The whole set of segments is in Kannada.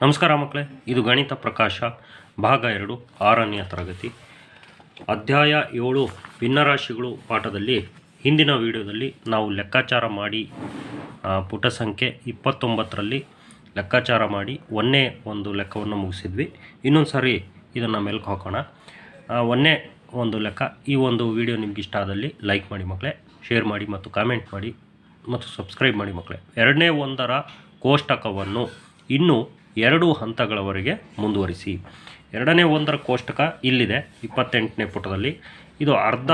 ನಮಸ್ಕಾರ ಮಕ್ಕಳೇ, ಇದು ಗಣಿತ ಪ್ರಕಾಶ, ಭಾಗ ಎರಡು ಆರನೆಯ ತರಗತಿ. ಅಧ್ಯಾಯ ಏಳು, ಭಿನ್ನರಾಶಿಗಳು ಪಾಠದಲ್ಲಿ ಹಿಂದಿನ ವಿಡಿಯೋದಲ್ಲಿ ನಾವು ಲೆಕ್ಕಾಚಾರ ಮಾಡಿ ಪುಟ ಸಂಖ್ಯೆ ಇಪ್ಪತ್ತೊಂಬತ್ತರಲ್ಲಿ ಲೆಕ್ಕಾಚಾರ ಮಾಡಿ ಒಂದೇ ಒಂದು ಲೆಕ್ಕವನ್ನು ಮುಗಿಸಿದ್ವಿ. ಇನ್ನೊಂದು ಸಾರಿ ಇದನ್ನು ಮೆಲ್ಕು ಹಾಕೋಣ. ಒಂದೇ ಒಂದು ಲೆಕ್ಕ. ಈ ಒಂದು ವಿಡಿಯೋ ನಿಮ್ಗೆ ಇಷ್ಟ ಆದಲ್ಲಿ ಲೈಕ್ ಮಾಡಿ ಮಕ್ಕಳೇ, ಶೇರ್ ಮಾಡಿ ಮತ್ತು ಕಾಮೆಂಟ್ ಮಾಡಿ ಮತ್ತು ಸಬ್ಸ್ಕ್ರೈಬ್ ಮಾಡಿ ಮಕ್ಕಳೇ. ಎರಡನೇ ಒಂದರ ಕೋಷ್ಟಕವನ್ನು ಇನ್ನೂ ಎರಡು ಹಂತಗಳವರೆಗೆ ಮುಂದುವರಿಸಿ. ಎರಡನೇ ಒಂದರ ಕೋಷ್ಟಕ ಇಲ್ಲಿದೆ, ಇಪ್ಪತ್ತೆಂಟನೇ ಪುಟದಲ್ಲಿ. ಇದು ಅರ್ಧ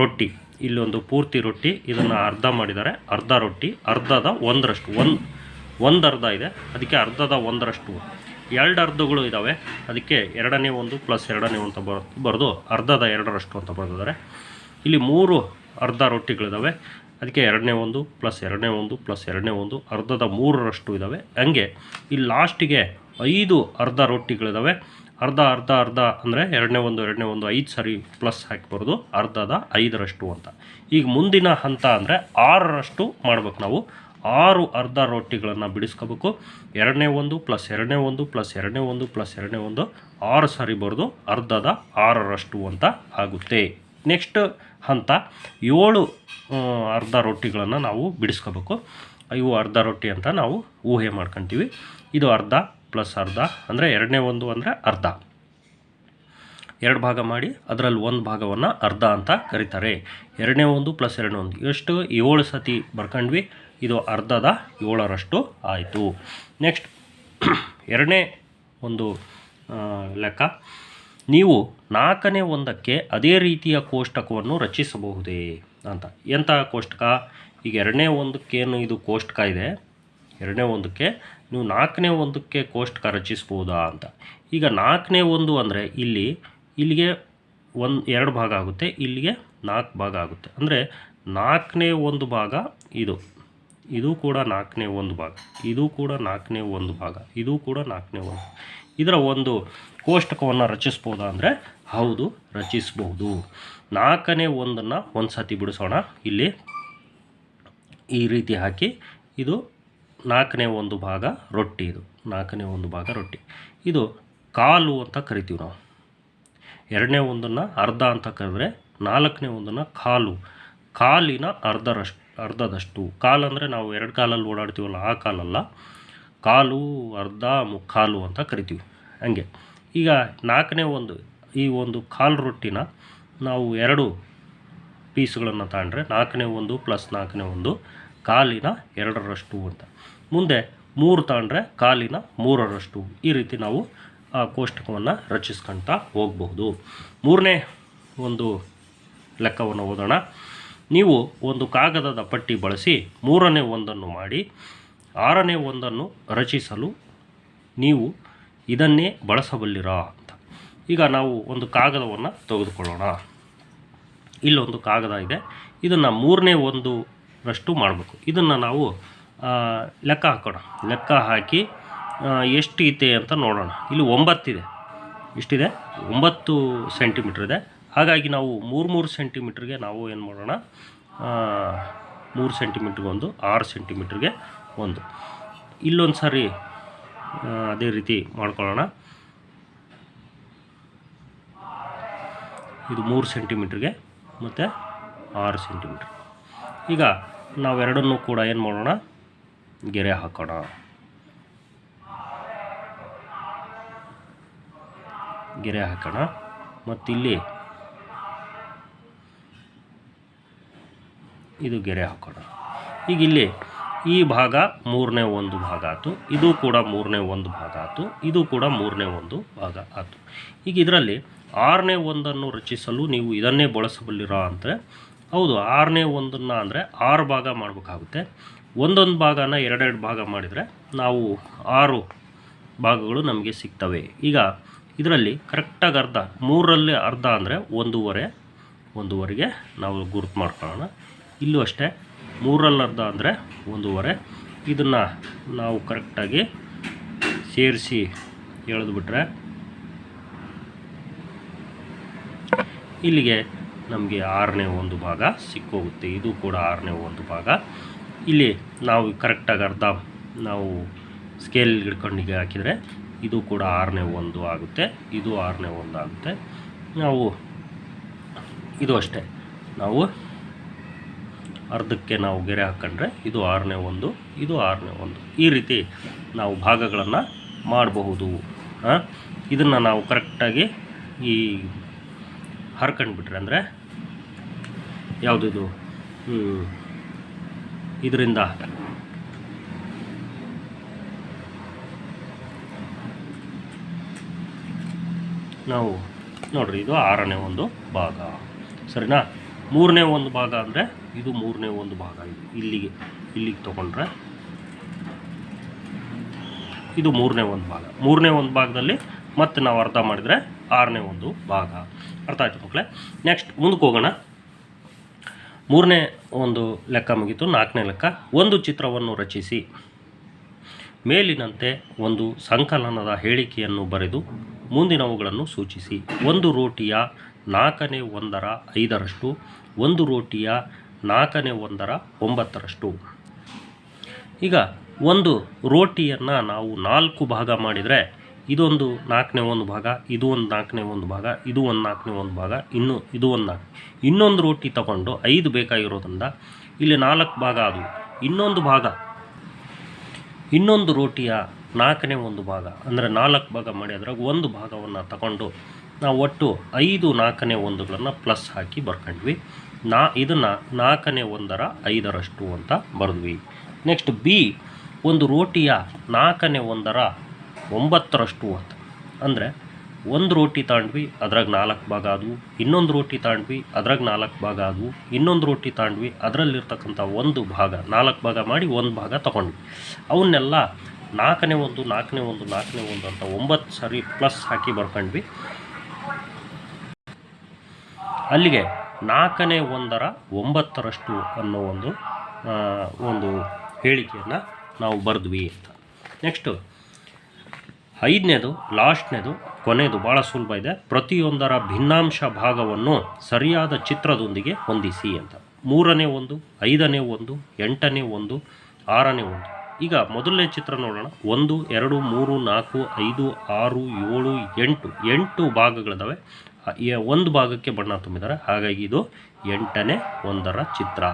ರೊಟ್ಟಿ, ಇಲ್ಲೊಂದು ಪೂರ್ತಿ ರೊಟ್ಟಿ. ಇದನ್ನು ಅರ್ಧ ಮಾಡಿದ್ದಾರೆ. ಅರ್ಧ ರೊಟ್ಟಿ, ಅರ್ಧದ ಒಂದರಷ್ಟು, ಒಂದು ಒಂದು ಅರ್ಧ ಇದೆ. ಅದಕ್ಕೆ ಅರ್ಧದ ಒಂದರಷ್ಟು. ಎರಡು ಅರ್ಧಗಳು ಇದ್ದಾವೆ ಅದಕ್ಕೆ ಎರಡನೇ ಒಂದು ಪ್ಲಸ್ ಎರಡನೇ ಒಂದು ಬರ್, ಬರೆದು ಅರ್ಧದ ಎರಡರಷ್ಟು ಅಂತ ಬರೆದಿದ್ದಾರೆ. ಇಲ್ಲಿ ಮೂರು ಅರ್ಧ ರೊಟ್ಟಿಗಳಿದ್ದಾವೆ ಅದಕ್ಕೆ ಎರಡನೇ ಒಂದು ಪ್ಲಸ್ ಎರಡನೇ ಒಂದು ಪ್ಲಸ್ ಎರಡನೇ ಒಂದು ಅರ್ಧದ ಮೂರರಷ್ಟು ಇದ್ದಾವೆ ಹಂಗೆ ಇಲ್ಲಿ ಲಾಸ್ಟಿಗೆ ಐದು ಅರ್ಧ ರೊಟ್ಟಿಗಳಿದ್ದಾವೆ ಅರ್ಧ ಅರ್ಧ ಅರ್ಧ ಅಂದರೆ ಎರಡನೇ ಒಂದು ಎರಡನೇ ಒಂದು ಐದು ಸರಿ ಪ್ಲಸ್ ಹಾಕಿ ಬರೋದು ಅರ್ಧದ ಐದರಷ್ಟು ಅಂತ. ಈಗ ಮುಂದಿನ ಹಂತ ಅಂದರೆ ಆರರಷ್ಟು ಮಾಡ್ಬೇಕು ನಾವು. ಆರು ಅರ್ಧ ರೊಟ್ಟಿಗಳನ್ನು ಬಿಡಿಸ್ಕೋಬೇಕು. ಎರಡನೇ ಒಂದು ಪ್ಲಸ್ ಎರಡನೇ ಒಂದು ಪ್ಲಸ್ ಎರಡನೇ ಒಂದು ಪ್ಲಸ್ ಎರಡನೇ ಒಂದು ಆರು ಸಾರಿ ಬರೆದು ಅರ್ಧದ ಆರರಷ್ಟು ಅಂತ ಆಗುತ್ತೆ. ನೆಕ್ಸ್ಟ್ ಹಂತ ಏಳು ಅರ್ಧ ರೊಟ್ಟಿಗಳನ್ನು ನಾವು ಬಿಡಿಸ್ಕೋಬೇಕು. ಇವು ಅರ್ಧ ರೊಟ್ಟಿ ಅಂತ ನಾವು ಊಹೆ ಮಾಡ್ಕೊತೀವಿ. ಇದು ಅರ್ಧ ಪ್ಲಸ್ ಅರ್ಧ ಅಂದರೆ ಎರಡನೇ ಒಂದು ಅಂದರೆ ಅರ್ಧ. ಎರಡು ಭಾಗ ಮಾಡಿ ಅದರಲ್ಲಿ ಒಂದು ಭಾಗವನ್ನು ಅರ್ಧ ಅಂತ ಕರೀತಾರೆ. ಎರಡನೇ ಒಂದು ಪ್ಲಸ್ ಎರಡನೇ ಒಂದು. ಎಷ್ಟು ಏಳು ಸತಿ ಬರ್ಕೊಂಡ್ವಿ. ಇದು ಅರ್ಧದ ಏಳರಷ್ಟು ಆಯಿತು. ನೆಕ್ಸ್ಟ್ ಎರಡನೇ ಒಂದು ಲೆಕ್ಕ. ನೀವು ನಾಲ್ಕನೇ ಒಂದಕ್ಕೆ ಅದೇ ರೀತಿಯ ಕೋಷ್ಟಕವನ್ನು ರಚಿಸಬಹುದೇ ಅಂತ. ಎಂಥ ಕೋಷ್ಟಕ? ಈಗ ಎರಡನೇ ಒಂದಕ್ಕೇನು ಇದು ಕೋಷ್ಟಕ ಇದೆ? ಎರಡನೇ ಒಂದಕ್ಕೆ ನೀವು ನಾಲ್ಕನೇ ಒಂದಕ್ಕೆ ಕೋಷ್ಟಕ ರಚಿಸ್ಬೋದಾ ಅಂತ. ಈಗ ನಾಲ್ಕನೇ ಒಂದು ಅಂದರೆ ಇಲ್ಲಿ, ಇಲ್ಲಿಗೆ ಒಂದು, ಎರಡು ಭಾಗ ಆಗುತ್ತೆ, ಇಲ್ಲಿಗೆ ನಾಲ್ಕು ಭಾಗ ಆಗುತ್ತೆ. ಅಂದರೆ ನಾಲ್ಕನೇ ಒಂದು ಭಾಗ ಇದು. ಇದು ಕೂಡ ನಾಲ್ಕನೇ ಒಂದು ಭಾಗ. ಇದು ಕೂಡ ನಾಲ್ಕನೇ ಒಂದು ಭಾಗ. ಇದು ಕೂಡ ನಾಲ್ಕನೇ ಒಂದು. ಇದರ ಒಂದು ಕೋಷ್ಟಕವನ್ನು ರಚಿಸ್ಬೋದಾ ಅಂದರೆ ಹೌದು, ರಚಿಸ್ಬೋದು. ನಾಲ್ಕನೇ ಒಂದನ್ನು ಒಂದು ಸತಿ ಬಿಡಿಸೋಣ. ಇಲ್ಲಿ ಈ ರೀತಿ ಹಾಕಿ ಇದು ನಾಲ್ಕನೇ ಒಂದು ಭಾಗ ರೊಟ್ಟಿ ಇದು. ನಾಲ್ಕನೇ ಒಂದು ಭಾಗ ರೊಟ್ಟಿ. ಇದು ಕಾಲು ಅಂತ ಕರಿತೀವಿ ನಾವು. ಎರಡನೇ ಒಂದನ್ನು ಅರ್ಧ ಅಂತ ಕರೆದ್ರೆ ನಾಲ್ಕನೇ ಒಂದನ್ನು ಕಾಲು. ಕಾಲಿನ ಅರ್ಧರಷ್ಟು ಅರ್ಧದಷ್ಟು. ಕಾಲು ಅಂದರೆ ನಾವು ಎರಡು ಕಾಲಲ್ಲಿ ಓಡಾಡ್ತೀವಲ್ಲ, ಆ ಕಾಲಲ್ಲ. ಕಾಲು, ಅರ್ಧ, ಮುಕ್ಕಾಲು ಅಂತ ಕರಿತೀವಿ. ಹಂಗೆ. ಈಗ ನಾಲ್ಕನೇ ಒಂದು, ಈ ಒಂದು ಕಾಲು ರೊಟ್ಟಿನ ನಾವು ಎರಡು ಪೀಸ್ಗಳನ್ನು ತಗೊಂಡ್ರೆ ನಾಲ್ಕನೇ ಒಂದು ಪ್ಲಸ್ ನಾಲ್ಕನೇ ಒಂದು ಕಾಲಿನ ಎರಡರಷ್ಟು ಅಂತ. ಮುಂದೆ ಮೂರು ತಗೊಂಡ್ರೆ ಕಾಲಿನ ಮೂರರಷ್ಟು ಈ ರೀತಿ ನಾವು ಆ ಕೋಷ್ಟಕವನ್ನು ರಚಿಸ್ಕೊಳ್ತಾ ಹೋಗಬಹುದು ಮೂರನೇ ಒಂದು ಲೆಕ್ಕವನ್ನು ಓದೋಣ. ನೀವು ಒಂದು ಕಾಗದದ ಪಟ್ಟಿ ಬಳಸಿ ಮೂರನೇ ಒಂದನ್ನು ಮಾಡಿ, ಆರನೇ ಒಂದನ್ನು ರಚಿಸಲು ನೀವು ಇದನ್ನೇ ಬಳಸಬಲ್ಲಿರಾ ಅಂತ. ಈಗ ನಾವು ಒಂದು ಕಾಗದವನ್ನು ತೆಗೆದುಕೊಳ್ಳೋಣ. ಇಲ್ಲೊಂದು ಕಾಗದ ಇದೆ. ಇದನ್ನು ಮೂರನೇ ಒಂದು ರಷ್ಟು ಮಾಡಬೇಕು. ಇದನ್ನು ನಾವು ಲೆಕ್ಕ ಹಾಕೋಣ. ಲೆಕ್ಕ ಹಾಕಿ ಎಷ್ಟು ಎಷ್ಟಿದೆ ಅಂತ ನೋಡೋಣ. ಇಲ್ಲಿ ಒಂಬತ್ತಿದೆ ಇಷ್ಟಿದೆ ಒಂಬತ್ತು ಸೆಂಟಿಮೀಟ್ರ್ ಇದೆ. ಹಾಗಾಗಿ ನಾವು ಮೂರು ಮೂರು ಸೆಂಟಿಮೀಟ್ರಿಗೆ ನಾವು ಏನು ಮಾಡೋಣ? ಮೂರು ಸೆಂಟಿಮೀಟ್ರಿಗೆ ಒಂದು, ಆರು ಸೆಂಟಿಮೀಟ್ರಿಗೆ ಒಂದು. ಇಲ್ಲೊಂದು ಸಾರಿ ಅದೇ ರೀತಿ ಮಾಡ್ಕೊಳ್ಳೋಣ. ಇದು ಮೂರು ಸೆಂಟಿಮೀಟ್ರಿಗೆ ಮತ್ತು ಆರು ಸೆಂಟಿಮೀಟ್ರ್. ಈಗ ನಾವೆರಡನ್ನೂ ಕೂಡ ಏನು ಮಾಡೋಣ? ಗೆರೆ ಹಾಕೋಣ. ಗೆರೆ ಹಾಕೋಣ. ಮತ್ತಿಲ್ಲಿ ಇದು ಗೆರೆ ಹಾಕೋಣ. ಈಗ ಇಲ್ಲಿ ಈ ಭಾಗ ಮೂರನೇ ಒಂದು ಭಾಗ ಆಯಿತು. ಇದು ಕೂಡ ಮೂರನೇ ಒಂದು ಭಾಗ ಆಯಿತು. ಇದು ಕೂಡ ಮೂರನೇ ಒಂದು ಭಾಗ ಆಯಿತು. ಈಗ ಇದರಲ್ಲಿ ಆರನೇ ಒಂದನ್ನು ರಚಿಸಲು ನೀವು ಇದನ್ನೇ ಬಳಸಬಲ್ಲಿರೋ ಅಂದರೆ, ಹೌದು, ಆರನೇ ಒಂದನ್ನು ಅಂದರೆ ಆರು ಭಾಗ ಮಾಡಬೇಕಾಗುತ್ತೆ. ಒಂದೊಂದು ಭಾಗನ ಎರಡೆರಡು ಭಾಗ ಮಾಡಿದರೆ ನಾವು ಆರು ಭಾಗಗಳು ನಮಗೆ ಸಿಗ್ತವೆ. ಈಗ ಇದರಲ್ಲಿ ಕರೆಕ್ಟಾಗಿ ಅರ್ಧ, ಮೂರರಲ್ಲಿ ಅರ್ಧ ಅಂದರೆ ಒಂದೂವರೆ, ಒಂದೂವರೆಗೆ ನಾವು ಗುರುತು ಮಾಡ್ಕೊಳ್ಳೋಣ. ಇಲ್ಲೂ ಅಷ್ಟೇ ಮೂರಲ್ಲಿ ಅರ್ಧ ಅಂದರೆ ಒಂದೂವರೆ. ಇದನ್ನು ನಾವು ಕರೆಕ್ಟಾಗಿ ಸೇರಿಸಿ ಎಳೆದುಬಿಟ್ರೆ ಇಲ್ಲಿಗೆ ನಮಗೆ ಆರನೇ ಒಂದು ಭಾಗ ಸಿಕ್ಕೋಗುತ್ತೆ. ಇದು ಕೂಡ ಆರನೇ ಒಂದು ಭಾಗ. ಇಲ್ಲಿ ನಾವು ಕರೆಕ್ಟಾಗಿ ಅರ್ಧ ನಾವು ಸ್ಕೇಲ್ ಹಿಡ್ಕೊಂಡಿಗೆ ಹಾಕಿದರೆ ಇದು ಕೂಡ ಆರನೇ ಒಂದು ಆಗುತ್ತೆ. ಇದು ಆರನೇ ಒಂದು ಆಗುತ್ತೆ. ನಾವು ಇದು ಅಷ್ಟೇ. ನಾವು ಅರ್ಧಕ್ಕೆ ನಾವು ಗೆರೆ ಹಾಕ್ಕೊಂಡ್ರೆ ಇದು ಆರನೇ ಒಂದು, ಇದು ಆರನೇ ಒಂದು. ಈ ರೀತಿ ನಾವು ಭಾಗಗಳನ್ನು ಮಾಡಬಹುದು. ಇದನ್ನು ನಾವು ಕರೆಕ್ಟಾಗಿ ಈ ಹರ್ಕೊಂಡ್ಬಿಟ್ರೆ ಅಂದರೆ ಯಾವುದಿದು? ಇದರಿಂದ ನಾವು ನೋಡ್ರಿ ಇದು ಆರನೇ ಒಂದು ಭಾಗ. ಸರಿನಾ? ಮೂರನೇ ಒಂದು ಭಾಗ ಅಂದರೆ ಇದು ಮೂರನೇ ಒಂದು ಭಾಗ ಇದು. ಇಲ್ಲಿಗೆ ಇಲ್ಲಿಗೆ ತೊಗೊಂಡ್ರೆ ಇದು ಮೂರನೇ ಒಂದು ಭಾಗ. ಮೂರನೇ ಒಂದು ಭಾಗದಲ್ಲಿ ಮತ್ತೆ ನಾವು ಅರ್ಧ ಮಾಡಿದರೆ ಆರನೇ ಒಂದು ಭಾಗ. ಅರ್ಥ ಆಯಿತು ಮಕ್ಕಳೇ? ನೆಕ್ಸ್ಟ್ ಮುಂದಕ್ಕೆ ಹೋಗೋಣ. ಮೂರನೇ ಒಂದು ಲೆಕ್ಕ ಮುಗಿತು, ನಾಲ್ಕನೇ ಲೆಕ್ಕ. ಒಂದು ಚಿತ್ರವನ್ನು ರಚಿಸಿ. ಮೇಲಿನಂತೆ ಒಂದು ಸಂಕಲನದ ಹೇಳಿಕೆಯನ್ನು ಬರೆದು ಮುಂದಿನವುಗಳನ್ನು ಸೂಚಿಸಿ. ಒಂದು ರೋಟಿಯ ನಾಲ್ಕನೇ ಒಂದರ ಐದರಷ್ಟು, ಒಂದು ರೋಟಿಯ ನಾಲ್ಕನೇ ಒಂದರ ಒಂಬತ್ತರಷ್ಟು. ಈಗ ಒಂದು ರೋಟಿಯನ್ನು ನಾವು ನಾಲ್ಕು ಭಾಗ ಮಾಡಿದರೆ ಇದೊಂದು ನಾಲ್ಕನೇ ಒಂದು ಭಾಗ, ಇದು ಒಂದು ನಾಲ್ಕನೇ ಒಂದು ಭಾಗ, ಇದು ಒಂದು ನಾಲ್ಕನೇ ಒಂದು ಭಾಗ, ಇನ್ನು ಇದು ಒಂದು ನಾಲ್ಕು. ಇನ್ನೊಂದು ರೋಟಿ ತಗೊಂಡು ಐದು ಬೇಕಾಗಿರೋದ್ರಿಂದ ಇಲ್ಲಿ ನಾಲ್ಕು ಭಾಗ ಅದು. ಇನ್ನೊಂದು ಭಾಗ, ಇನ್ನೊಂದು ರೋಟಿಯ ನಾಲ್ಕನೇ ಒಂದು ಭಾಗ, ಅಂದರೆ ನಾಲ್ಕು ಭಾಗ ಮಾಡಿ ಅದ್ರಾಗ ಒಂದು ಭಾಗವನ್ನು ತಗೊಂಡು ನಾವು ಒಟ್ಟು ಐದು ನಾಲ್ಕನೇ ಒಂದುಗಳನ್ನು ಪ್ಲಸ್ ಹಾಕಿ ಬರ್ಕೊಂಡ್ವಿ. ನಾ ಇದನ್ನು ನಾಲ್ಕನೇ ಒಂದರ ಐದರಷ್ಟು ಅಂತ ಬರೆದ್ವಿ. ನೆಕ್ಸ್ಟ್ ಬಿ, ಒಂದು ರೋಟಿಯ ನಾಲ್ಕನೇ ಒಂದರ ಒಂಬತ್ತರಷ್ಟು ಅಂತ. ಅಂದರೆ, ಒಂದು ರೋಟಿ ತಾಂಡ್ವಿ, ಅದ್ರಾಗ ನಾಲ್ಕು ಭಾಗ ಆದವು. ಇನ್ನೊಂದು ರೋಟಿ ತಾಂಡ್ವಿ, ಅದ್ರಾಗ ನಾಲ್ಕು ಭಾಗ ಆದವು. ಇನ್ನೊಂದು ರೋಟಿ ತಾಂಡ್ವಿ, ಅದರಲ್ಲಿರ್ತಕ್ಕಂಥ ಒಂದು ಭಾಗ, ನಾಲ್ಕು ಭಾಗ ಮಾಡಿ ಒಂದು ಭಾಗ ತಗೊಂಡ್ವಿ. ಅವನ್ನೆಲ್ಲ ನಾಲ್ಕನೇ ಒಂದು ನಾಲ್ಕನೇ ಒಂದು ನಾಲ್ಕನೇ ಒಂದು ಅಂತ ಒಂಬತ್ತು ಸರಿ ಪ್ಲಸ್ ಹಾಕಿ ಬರ್ಕೊಂಡ್ವಿ. ಅಲ್ಲಿಗೆ ನಾಲ್ಕನೇ ಒಂದರ ಒಂಬತ್ತರಷ್ಟು ಅನ್ನೋ ಒಂದು ಒಂದು ಹೇಳಿಕೆಯನ್ನು ನಾವು ಬರೆದ್ವಿ ಅಂತ. ನೆಕ್ಸ್ಟು ಐದನೇದು, ಲಾಸ್ಟ್ನೇದು ಕೊನೆಯದು ಭಾಳ ಸುಲಭ ಇದೆ. ಪ್ರತಿಯೊಂದರ ಭಿನ್ನಾಂಶ ಭಾಗವನ್ನು ಸರಿಯಾದ ಚಿತ್ರದೊಂದಿಗೆ ಹೊಂದಿಸಿ ಅಂತ. ಮೂರನೇ ಒಂದು, ಐದನೇ ಒಂದು, ಎಂಟನೇ ಒಂದು, ಆರನೇ ಒಂದು. ಈಗ ಮೊದಲನೇ ಚಿತ್ರ ನೋಡೋಣ. ಒಂದು, ಎರಡು, ಮೂರು, ನಾಲ್ಕು, ಐದು, ಆರು, ಏಳು, ಎಂಟು. ಎಂಟು ಭಾಗಗಳಿದಾವೆ. ಒಂದು ಭಾಗಕ್ಕೆ ಬಣ್ಣ ತುಂಬಿದ್ದಾರೆ. ಹಾಗಾಗಿ ಇದು ಎಂಟನೇ ಒಂದರ ಚಿತ್ರ.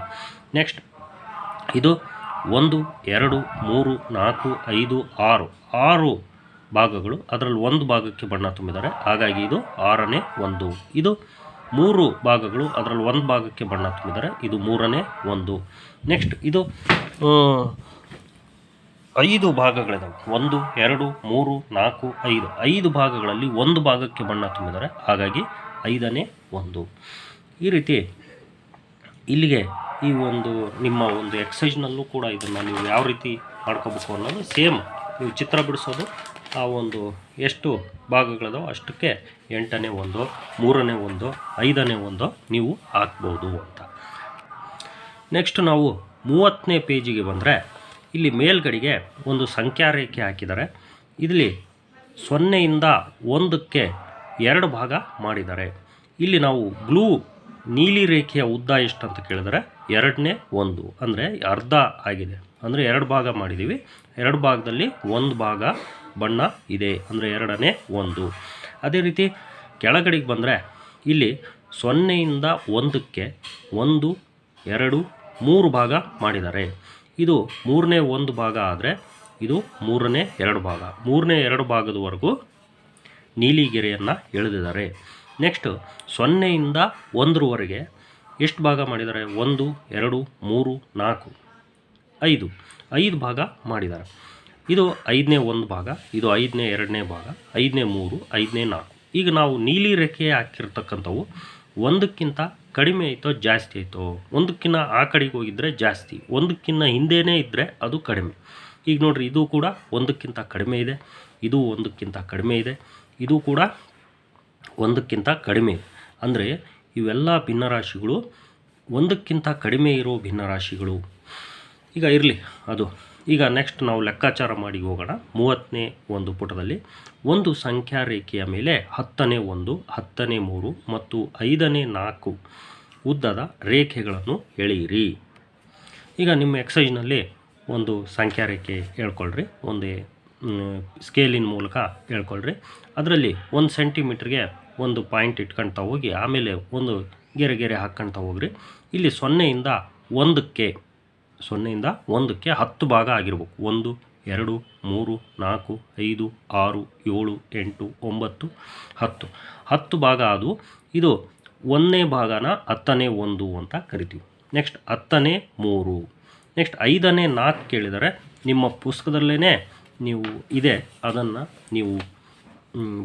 ನೆಕ್ಸ್ಟ್ ಇದು ಒಂದು, ಎರಡು, ಮೂರು, ನಾಲ್ಕು, ಐದು, ಆರು. ಆರು ಭಾಗಗಳು ಅದರಲ್ಲಿ ಒಂದು ಭಾಗಕ್ಕೆ ಬಣ್ಣ ತುಂಬಿದ್ದಾರೆ. ಹಾಗಾಗಿ ಇದು ಆರನೇ ಒಂದು. ಇದು ಮೂರು ಭಾಗಗಳು ಅದರಲ್ಲಿ ಒಂದು ಭಾಗಕ್ಕೆ ಬಣ್ಣ ತುಂಬಿದ್ದಾರೆ. ಇದು ಮೂರನೇ ಒಂದು. ನೆಕ್ಸ್ಟ್ ಇದು ಐದು ಭಾಗಗಳಿದಾವೆ. ಒಂದು, ಎರಡು, ಮೂರು, ನಾಲ್ಕು, ಐದು. ಐದು ಭಾಗಗಳಲ್ಲಿ ಒಂದು ಭಾಗಕ್ಕೆ ಬಣ್ಣ ತುಂಬಿದ್ದಾರೆ ಹಾಗಾಗಿ ಐದನೇ ಒಂದು. ಈ ರೀತಿ ಇಲ್ಲಿಗೆ ಈ ಒಂದು ನಿಮ್ಮ ಒಂದು ಎಕ್ಸೈಸ್ನಲ್ಲೂ ಕೂಡ ಇದನ್ನು ನೀವು ಯಾವ ರೀತಿ ಮಾಡ್ಕೋಬೇಕು ಅನ್ನೋದು ಸೇಮ್ ನೀವು ಚಿತ್ರ ಬಿಡಿಸೋದು, ಆ ಒಂದು ಎಷ್ಟು ಭಾಗಗಳಿದಾವೆ ಅಷ್ಟಕ್ಕೆ ಎಂಟನೇ ಒಂದು, ಮೂರನೇ ಒಂದು, ಐದನೇ ಒಂದು ನೀವು ಹಾಕ್ಬೋದು ಅಂತ. ನೆಕ್ಸ್ಟ್ ನಾವು ಮೂವತ್ತನೇ ಪೇಜಿಗೆ ಬಂದರೆ ಇಲ್ಲಿ ಮೇಲ್ಗಡೆಗೆ ಒಂದು ಸಂಖ್ಯಾ ರೇಖೆ ಹಾಕಿದ್ದಾರೆ. ಇಲ್ಲಿ ಸೊನ್ನೆಯಿಂದ ಒಂದಕ್ಕೆ ಎರಡು ಭಾಗ ಮಾಡಿದ್ದಾರೆ. ಇಲ್ಲಿ ನಾವು ಬ್ಲೂ ನೀಲಿ ರೇಖೆಯ ಉದ್ದ ಎಷ್ಟು ಅಂತ ಕೇಳಿದರೆ ಎರಡನೇ ಒಂದು, ಅಂದರೆ ಅರ್ಧ ಆಗಿದೆ. ಅಂದರೆ ಎರಡು ಭಾಗ ಮಾಡಿದ್ದೀವಿ. ಎರಡು ಭಾಗದಲ್ಲಿ ಒಂದು ಭಾಗ ಬಣ್ಣ ಇದೆ, ಅಂದರೆ ಎರಡನೇ ಒಂದು. ಅದೇ ರೀತಿ ಕೆಳಗಡೆಗೆ ಬಂದರೆ ಇಲ್ಲಿ ಸೊನ್ನೆಯಿಂದ ಒಂದಕ್ಕೆ ಒಂದು, ಎರಡು, ಮೂರು ಭಾಗ ಮಾಡಿದ್ದಾರೆ. ಇದು ಮೂರನೇ ಒಂದು ಭಾಗ ಆದರೆ ಇದು ಮೂರನೇ ಎರಡು ಭಾಗ. ಮೂರನೇ ಎರಡು ಭಾಗದವರೆಗೂ ನೀಲಿ ಗೆರೆಯನ್ನು ಎಳೆದಿದ್ದಾರೆ. ನೆಕ್ಸ್ಟ್ ಸೊನ್ನೆಯಿಂದ ಒಂದರವರೆಗೆ ಎಷ್ಟು ಭಾಗ ಮಾಡಿದ್ದಾರೆ? ಒಂದು, ಎರಡು, ಮೂರು, ನಾಲ್ಕು, ಐದು. ಐದು ಭಾಗ ಮಾಡಿದ್ದಾರೆ. ಇದು ಐದನೇ ಒಂದು ಭಾಗ, ಇದು ಐದನೇ ಎರಡನೇ ಭಾಗ, ಐದನೇ ಮೂರು, ಐದನೇ ನಾಲ್ಕು. ಈಗ ನಾವು ನೀಲಿ ರೇಖೆ ಹಾಕಿರ್ತಕ್ಕಂಥವು ಒಂದಕ್ಕಿಂತ ಕಡಿಮೆ ಐತೋ ಜಾಸ್ತಿ ಆಯಿತೋ ಒಂದಕ್ಕಿಂತ ಆ ಕಡೆಗೆ ಹೋಗಿದ್ರೆ ಜಾಸ್ತಿ ಒಂದಕ್ಕಿಂತ ಹಿಂದೆಯೇ ಇದ್ದರೆ ಅದು ಕಡಿಮೆ. ಈಗ ನೋಡ್ರಿ, ಇದು ಕೂಡ ಒಂದಕ್ಕಿಂತ ಕಡಿಮೆ ಇದೆ, ಇದು ಒಂದಕ್ಕಿಂತ ಕಡಿಮೆ ಇದೆ, ಇದು ಕೂಡ ಒಂದಕ್ಕಿಂತ ಕಡಿಮೆ ಅಂದರೆ ಇವೆಲ್ಲ ಭಿನ್ನರಾಶಿಗಳು, ಒಂದಕ್ಕಿಂತ ಕಡಿಮೆ ಇರೋ ಭಿನ್ನರಾಶಿಗಳು. ಈಗ ಇರಲಿ, ಅದು. ಈಗ ನೆಕ್ಸ್ಟ್ ನಾವು ಲೆಕ್ಕಾಚಾರ ಮಾಡಿ ಹೋಗೋಣ. ಮೂವತ್ತನೇ ಒಂದು ಪುಟದಲ್ಲಿ ಒಂದು ಸಂಖ್ಯಾ ರೇಖೆಯ ಮೇಲೆ ಹತ್ತನೇ ಒಂದು, ಹತ್ತನೇ ಮೂರು ಮತ್ತು ಐದನೇ ನಾಲ್ಕು ಉದ್ದದ ರೇಖೆಗಳನ್ನು ಎಳೆಯಿರಿ. ಈಗ ನಿಮ್ಮ ಎಕ್ಸೈಜ್ನಲ್ಲಿ ಒಂದು ಸಂಖ್ಯಾ ರೇಖೆ ಹೇಳ್ಕೊಳ್ರಿ, ಒಂದು ಸ್ಕೇಲಿನ ಮೂಲಕ ಹೇಳ್ಕೊಳ್ರಿ. ಅದರಲ್ಲಿ ಒಂದು ಸೆಂಟಿಮೀಟ್ರಿಗೆ ಒಂದು ಪಾಯಿಂಟ್ ಇಟ್ಕೊಳ್ತಾ ಹೋಗಿ, ಆಮೇಲೆ ಒಂದು ಗೆರೆ ಗೆರೆ ಹಾಕ್ಕೊಳ್ತಾ ಹೋಗ್ರಿ. ಇಲ್ಲಿ ಸೊನ್ನೆಯಿಂದ ಒಂದಕ್ಕೆ ಸೊನ್ನೆಯಿಂದ ಒಂದಕ್ಕೆ ಹತ್ತು ಭಾಗ ಆಗಿರ್ಬೇಕು. ಒಂದು, ಎರಡು, ಮೂರು, ನಾಲ್ಕು, ಐದು, ಆರು, ಏಳು, ಎಂಟು, ಒಂಬತ್ತು, ಹತ್ತು. ಹತ್ತು ಭಾಗ ಅದು ಇದು ಒಂದನೇ ಭಾಗನ ಹತ್ತನೇ ಒಂದು ಅಂತ ಕರಿತೀವಿ. ನೆಕ್ಸ್ಟ್ ಹತ್ತನೇ ಮೂರು. ನೆಕ್ಸ್ಟ್ ಐದನೇ ನಾಲ್ಕು ಕೇಳಿದರೆ ನಿಮ್ಮ ಪುಸ್ತಕದಲ್ಲೇ ನೀವು ಇದೆ, ಅದನ್ನು ನೀವು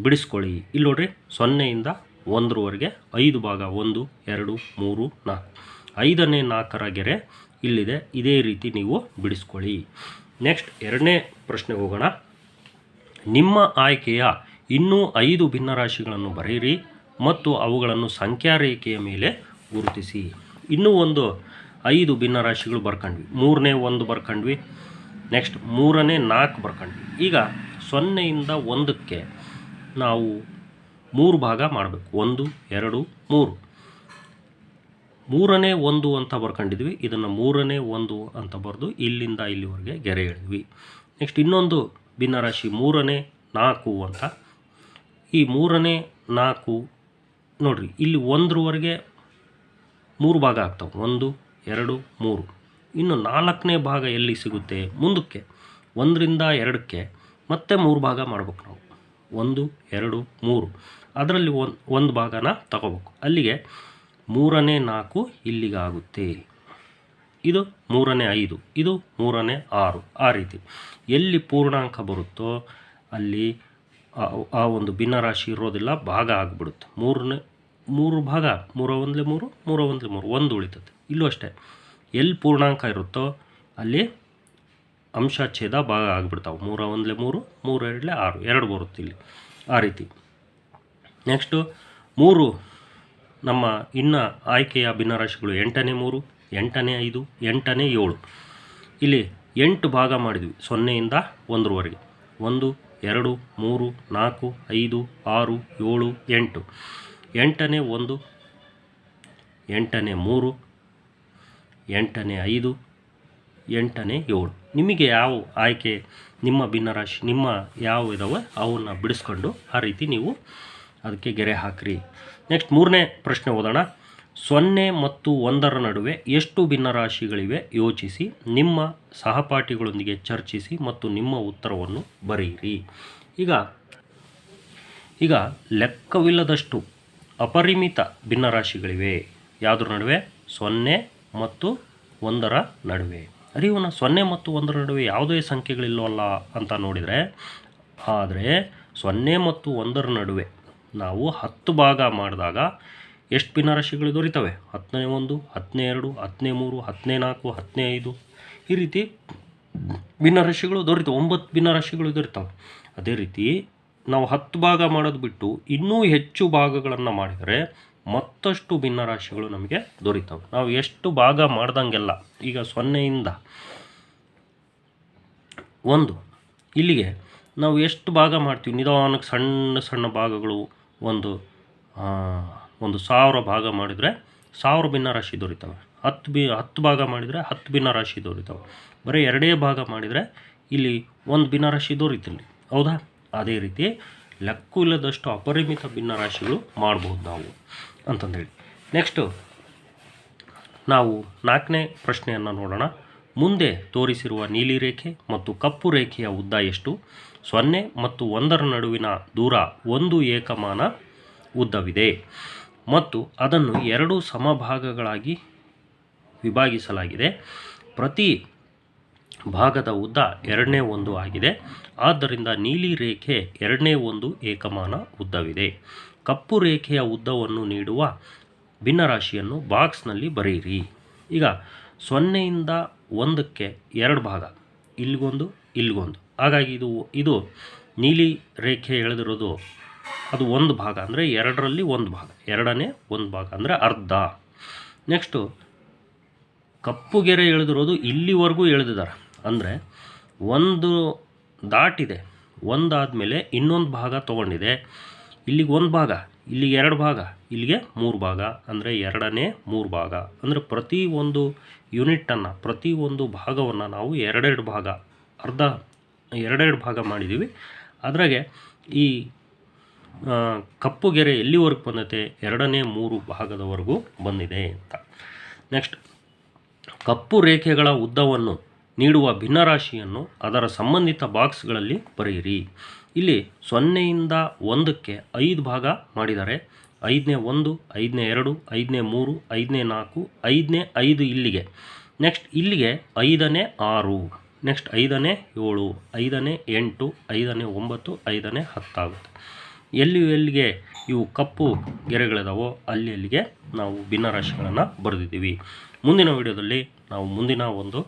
ಬಿಡಿಸ್ಕೊಳ್ಳಿ. ಇಲ್ಲಿ ನೋಡ್ರಿ, ಸೊನ್ನೆಯಿಂದ ಒಂದರವರೆಗೆ ಐದು ಭಾಗ, ಒಂದು, ಎರಡು, ಮೂರು, ನಾಲ್ಕು. ಐದನೇ ನಾಲ್ಕರ ಗೆರೆ ಇಲ್ಲಿದೆ. ಇದೇ ರೀತಿ ನೀವು ಬಿಡಿಸ್ಕೊಳ್ಳಿ. ನೆಕ್ಸ್ಟ್ ಎರಡನೇ ಪ್ರಶ್ನೆಗೆ ಹೋಗೋಣ. ನಿಮ್ಮ ಆಯ್ಕೆಯ ಇನ್ನೂ ಐದು ಭಿನ್ನರಾಶಿಗಳನ್ನು ಬರೆಯಿರಿ ಮತ್ತು ಅವುಗಳನ್ನು ಸಂಖ್ಯಾ ರೇಖೆಯ ಮೇಲೆ ಗುರುತಿಸಿ. ಇನ್ನೂ ಒಂದು ಐದು ಭಿನ್ನರಾಶಿಗಳು ಬರ್ಕಂಡ್ವಿ. ಮೂರನೇ ಒಂದು ಬರ್ಕಂಡ್ವಿ. ನೆಕ್ಸ್ಟ್ ಮೂರನೇ ನಾಲ್ಕು ಬರ್ಕಂಡ್ವಿ. ಈಗ ಸೊನ್ನೆಯಿಂದ ಒಂದಕ್ಕೆ ನಾವು ಮೂರು ಭಾಗ ಮಾಡಬೇಕು. ಒಂದು, ಎರಡು, ಮೂರು. ಮೂರನೇ ಒಂದು ಅಂತ ಬರ್ಕೊಂಡಿದ್ವಿ. ಇದನ್ನು ಮೂರನೇ ಒಂದು ಅಂತ ಬರೆದು ಇಲ್ಲಿಂದ ಇಲ್ಲಿವರೆಗೆ ಗೆರೆ ಎಳೆದ್ವಿ. ನೆಕ್ಸ್ಟ್ ಇನ್ನೊಂದು ಭಿನ್ನರಾಶಿ ಮೂರನೇ ನಾಲ್ಕು ಅಂತ. ಈ ಮೂರನೇ ನಾಲ್ಕು ನೋಡಿರಿ, ಇಲ್ಲಿ ಒಂದರವರೆಗೆ ಮೂರು ಭಾಗ ಆಗ್ತವೆ. ಒಂದು, ಎರಡು, ಮೂರು. ಇನ್ನು ನಾಲ್ಕನೇ ಭಾಗ ಎಲ್ಲಿ ಸಿಗುತ್ತೆ? ಮುಂದಕ್ಕೆ, ಒಂದರಿಂದ ಎರಡಕ್ಕೆ ಮತ್ತೆ ಮೂರು ಭಾಗ ಮಾಡ್ಬೇಕು ನಾವು. ಒಂದು, ಎರಡು, ಮೂರು. ಅದರಲ್ಲಿ ಒಂದು ಒಂದು ಭಾಗನ ತಗೋಬೇಕು. ಅಲ್ಲಿಗೆ ಮೂರನೇ ನಾಲ್ಕು ಇಲ್ಲಿಗಾಗುತ್ತೆ. ಇದು ಮೂರನೇ ಐದು, ಇದು ಮೂರನೇ ಆರು. ಆ ರೀತಿ. ಎಲ್ಲಿ ಪೂರ್ಣಾಂಕ ಬರುತ್ತೋ ಅಲ್ಲಿ ಆ- ಒಂದು ಭಿನ್ನರಾಶಿ ಇರೋದಿಲ್ಲ ಭಾಗ ಆಗಿಬಿಡುತ್ತೆ. ಮೂರನೇ, ಮೂರು ಭಾಗ, ಮೂರ ಒಂದಲೇ ಮೂರು, ಮೂರ ಒಂದಲೇ ಮೂರು, ಒಂದು ಉಳಿತದೆ. ಇಲ್ಲೂ ಅಷ್ಟೇ. ಎಲ್ಲಿ ಪೂರ್ಣಾಂಕ ಇರುತ್ತೋ ಅಲ್ಲಿ ಅಂಶ ಛೇದ ಭಾಗ ಆಗಿಬಿಡ್ತಾವೆ. ಮೂರ ಒಂದಲೇ ಮೂರು ಮೂರು ಎರಡಲೇ ಆರು, ಎರಡು ಬರುತ್ತೆ ಇಲ್ಲಿ. ಆ ರೀತಿ. ನೆಕ್ಸ್ಟು ಮೂರು ನಮ್ಮ ಇನ್ನು ಆಯ್ಕೆಯ ಭಿನ್ನರಾಶಿಗಳು ಎಂಟನೇ ಮೂರು, ಎಂಟನೇ ಐದು, ಎಂಟನೇ ಏಳು. ಇಲ್ಲಿ ಎಂಟು ಭಾಗ ಮಾಡಿದ್ವಿ. ಸೊನ್ನೆಯಿಂದ ಒಂದರವರೆಗೆ. ಒಂದು, ಎರಡು, ಮೂರು, ನಾಲ್ಕು, ಐದು, ಆರು, ಏಳು, ಎಂಟು. ಎಂಟನೇ ಒಂದು, ಎಂಟನೇ ಮೂರು, ಎಂಟನೇ ಐದು, ಎಂಟನೇ ಏಳು. ನಿಮಗೆ ಯಾವ ಆಯ್ಕೆ ನಿಮ್ಮ ಭಿನ್ನರಾಶಿ ನಿಮ್ಮ ಯಾವ ಇದಾವೆ ಅವನ್ನು ಬಿಡಿಸ್ಕೊಂಡು ಆ ರೀತಿ ನೀವು ಅದಕ್ಕೆ ಗೆರೆ ಹಾಕ್ರಿ. ನೆಕ್ಸ್ಟ್ ಮೂರನೇ ಪ್ರಶ್ನೆ ಓದೋಣ. ಸೊನ್ನೆ ಮತ್ತು ಒಂದರ ನಡುವೆ ಎಷ್ಟು ಭಿನ್ನರಾಶಿಗಳಿವೆ ಯೋಚಿಸಿ, ನಿಮ್ಮ ಸಹಪಾಠಿಗಳೊಂದಿಗೆ ಚರ್ಚಿಸಿ ಮತ್ತು ನಿಮ್ಮ ಉತ್ತರವನ್ನು ಬರೆಯಿರಿ. ಈಗ ಈಗ ಲೆಕ್ಕವಿಲ್ಲದಷ್ಟು ಅಪರಿಮಿತ ಭಿನ್ನರಾಶಿಗಳಿವೆ. ಯಾವುದ್ರ ನಡುವೆ? ಸೊನ್ನೆ ಮತ್ತು ಒಂದರ ನಡುವೆ. ಅರಿವನ ಸೊನ್ನೆ ಮತ್ತು ಒಂದರ ನಡುವೆ ಯಾವುದೇ ಸಂಖ್ಯೆಗಳಿಲ್ಲವಲ್ಲ ಅಂತ ನೋಡಿದರೆ, ಆದರೆ ಸೊನ್ನೆ ಮತ್ತು ಒಂದರ ನಡುವೆ ನಾವು ಹತ್ತು ಭಾಗ ಮಾಡಿದಾಗ ಎಷ್ಟು ಭಿನ್ನರಾಶಿಗಳು ದೊರೀತವೆ? ಹತ್ತನೇ ಒಂದು, ಹತ್ತನೇ ಎರಡು, ಹತ್ತನೇ ಮೂರು, ಹತ್ತನೇ ನಾಲ್ಕು, ಹತ್ತನೇ ಐದು. ಈ ರೀತಿ ಭಿನ್ನರಾಶಿಗಳು ದೊರೀತವೆ. ಒಂಬತ್ತು ಭಿನ್ನರಾಶಿಗಳು ದೊರೀತವೆ. ಅದೇ ರೀತಿ ನಾವು ಹತ್ತು ಭಾಗ ಮಾಡೋದು ಬಿಟ್ಟು ಇನ್ನೂ ಹೆಚ್ಚು ಭಾಗಗಳನ್ನು ಮಾಡಿದರೆ ಮತ್ತಷ್ಟು ಭಿನ್ನರಾಶಿಗಳು ನಮಗೆ ದೊರೀತವೆ. ನಾವು ಎಷ್ಟು ಭಾಗ ಮಾಡ್ದಂಗೆಲ್ಲ, ಈಗ ಸೊನ್ನೆಯಿಂದ ಒಂದು ಇಲ್ಲಿಗೆ ನಾವು ಎಷ್ಟು ಭಾಗ ಮಾಡ್ತೀವಿ? ನಿಧಾನಕ್ಕೆ ಸಣ್ಣ ಸಣ್ಣ ಭಾಗಗಳು ಒಂದು ಒಂದು ಸಾವಿರ ಭಾಗ ಮಾಡಿದರೆ ಸಾವಿರ ಭಿನ್ನ ರಾಶಿ ದೊರೀತವೆ. ಹತ್ತು ಬಿ, ಹತ್ತು ಭಾಗ ಮಾಡಿದರೆ ಹತ್ತು ಭಿನ್ನ ರಾಶಿ ದೊರೀತವೆ. ಬರೀ ಎರಡೇ ಭಾಗ ಮಾಡಿದರೆ ಇಲ್ಲಿ ಒಂದು ಭಿನ್ನರಾಶಿ ದೊರೀತಿಲ್ಲ. ಹೌದಾ? ಅದೇ ರೀತಿ ಲೆಕ್ಕವಿಲ್ಲದಷ್ಟು ಅಪರಿಮಿತ ಭಿನ್ನರಾಶಿಗಳು ಮಾಡ್ಬೋದು ನಾವು ಅಂತಂದೇಳಿ. ನೆಕ್ಸ್ಟು, ನಾವು ನಾಲ್ಕನೇ ಪ್ರಶ್ನೆಯನ್ನು ನೋಡೋಣ. ಮುಂದೆ ತೋರಿಸಿರುವ ನೀಲಿ ರೇಖೆ ಮತ್ತು ಕಪ್ಪು ರೇಖೆಯ ಉದ್ದ ಎಷ್ಟು? ಸೊನ್ನೆ ಮತ್ತು ಒಂದರ ನಡುವಿನ ದೂರ ಒಂದು ಏಕಮಾನ ಉದ್ದವಿದೆ. ಮತ್ತು ಅದನ್ನು ಎರಡು ಸಮಭಾಗಗಳಾಗಿ ವಿಭಾಗಿಸಲಾಗಿದೆ. ಪ್ರತಿ ಭಾಗದ ಉದ್ದ ಎರಡನೇ ಒಂದು ಆಗಿದೆ. ಆದ್ದರಿಂದ ನೀಲಿ ರೇಖೆ ಎರಡನೇ ಒಂದು ಏಕಮಾನ ಉದ್ದವಿದೆ. ಕಪ್ಪು ರೇಖೆಯ ಉದ್ದವನ್ನು ನೀಡುವ ಭಿನ್ನರಾಶಿಯನ್ನು ಬಾಕ್ಸ್ನಲ್ಲಿ ಬರೆಯಿರಿ. ಈಗ ಸೊನ್ನೆಯಿಂದ ಒಂದಕ್ಕೆ ಎರಡು ಭಾಗ. ಇಲ್ಲಿಗೊಂದು ಇಲ್ಲಿಗೊಂದು. ಹಾಗಾಗಿ ಇದು ಇದು ನೀಲಿ ರೇಖೆ ಎಳೆದಿರೋದು ಅದು ಒಂದು ಭಾಗ ಅಂದರೆ ಎರಡರಲ್ಲಿ ಒಂದು ಭಾಗ. ಎರಡನೇ ಒಂದು ಭಾಗ ಅಂದರೆ ಅರ್ಧ. ನೆಕ್ಸ್ಟು ಕಪ್ಪು ಗೆರೆ ಎಳೆದಿರೋದು ಇಲ್ಲಿವರೆಗೂ ಎಳೆದಿದ್ದಾರೆ. ಅಂದರೆ ಒಂದು ದಾಟಿದೆ. ಒಂದಾದ ಮೇಲೆ ಇನ್ನೊಂದು ಭಾಗ ತೊಗೊಂಡಿದೆ. ಇಲ್ಲಿಗೆ ಒಂದು ಭಾಗ, ಇಲ್ಲಿಗೆ ಎರಡು ಭಾಗ ಇಲ್ಲಿಗೆ ಮೂರು ಭಾಗ, ಅಂದರೆ ಎರಡನೇ ಮೂರು ಭಾಗ. ಅಂದರೆ ಪ್ರತಿ ಒಂದು ಯೂನಿಟನ್ನು ಪ್ರತಿ ಒಂದು ಭಾಗವನ್ನು ನಾವು ಎರಡೆರಡು ಭಾಗ, ಅರ್ಧ, ಎರಡೆರಡು ಭಾಗ ಮಾಡಿದ್ದೀವಿ ಅದರಾಗೆ ಈ ಕಪ್ಪು ಗೆರೆ ಎಲ್ಲಿವರೆಗೂ ಬಂದತೆ? ಎರಡನೇ ಮೂರು ಭಾಗದವರೆಗೂ ಬಂದಿದೆ ಅಂತ. ನೆಕ್ಸ್ಟ್ ಕಪ್ಪು ರೇಖೆಗಳ ಉದ್ದವನ್ನು ನೀಡುವ ಭಿನ್ನರಾಶಿಯನ್ನು ಅದರ ಸಂಬಂಧಿತ ಬಾಕ್ಸ್ಗಳಲ್ಲಿ ಬರೆಯಿರಿ. ಇಲ್ಲಿ ಸೊನ್ನೆಯಿಂದ ಒಂದಕ್ಕೆ ಐದು ಭಾಗ ಮಾಡಿದ್ದಾರೆ. ಐದನೇ ಒಂದು, ಐದನೇ ಎರಡು, ಐದನೇ ಮೂರು, ಐದನೇ ನಾಲ್ಕು, ಐದನೇ ಐದು ಇಲ್ಲಿಗೆ. ನೆಕ್ಸ್ಟ್ ಇಲ್ಲಿಗೆ ಐದನೇ ಆರು. ನೆಕ್ಸ್ಟ್ ಐದನೇ ಏಳು, ಐದನೇ ಎಂಟು, ಐದನೇ ಒಂಬತ್ತು, ಐದನೇ ಹತ್ತಾಗುತ್ತೆ. ಎಲ್ಲಿ ಎಲ್ಲಿಗೆ ಇವು ಕಪ್ಪು ಗೆರೆಗಳಿದಾವೋ ಅಲ್ಲಿ ಅಲ್ಲಿಗೆ ನಾವು ಭಿನ್ನರಾಶಿಗಳನ್ನು ಬರೆದಿದ್ದೀವಿ. ಮುಂದಿನ ವಿಡಿಯೋದಲ್ಲಿ ನಾವು ಮುಂದಿನ ಒಂದು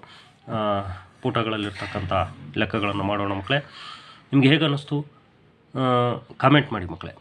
ಪುಟಗಳಲ್ಲಿರ್ತಕ್ಕಂಥ ಲೆಕ್ಕಗಳನ್ನು ಮಾಡೋಣ ಮಕ್ಕಳೇ. ನಿಮಗೆ ಹೇಗೆ ಅನ್ನಿಸ್ತು ಕಾಮೆಂಟ್ ಮಾಡಿ ಮಕ್ಕಳೇ.